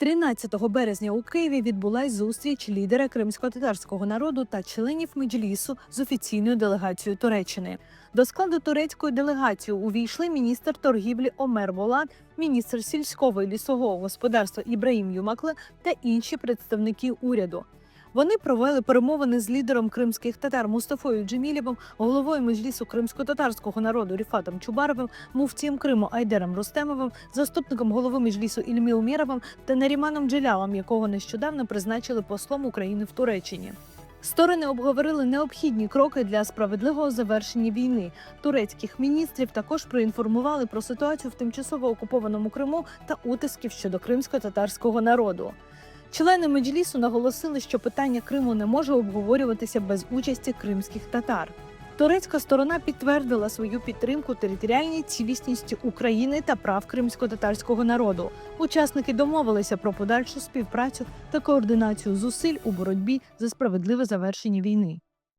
13 березня у Києві відбулась зустріч лідера кримсько-татарського народу та членів Меджлісу з офіційною делегацією Туреччини. До складу турецької делегації увійшли міністр торгівлі Омер Болат, міністр сільського і лісового господарства Ібраїм Юмакле та інші представники уряду. Вони провели перемовини з лідером кримських татар Мустафою Джемілєвим, головою Меджлісу кримсько-татарського народу Ріфатом Чубаровим, муфтієм Криму Айдером Рустемовим, заступником голови Меджлісу Ільмі Умєровим та Наріманом Джелялом, якого нещодавно призначили послом України в Туреччині. Сторони обговорили необхідні кроки для справедливого завершення війни. Турецьких міністрів також проінформували про ситуацію в тимчасово окупованому Криму та утисків щодо кримсько-татарського народу. Члени Меджлісу наголосили, що питання Криму не може обговорюватися без участі кримських татар. Турецька сторона підтвердила свою підтримку територіальній цілісності України та прав кримсько-татарського народу. Учасники домовилися про подальшу співпрацю та координацію зусиль у боротьбі за справедливе завершення війни.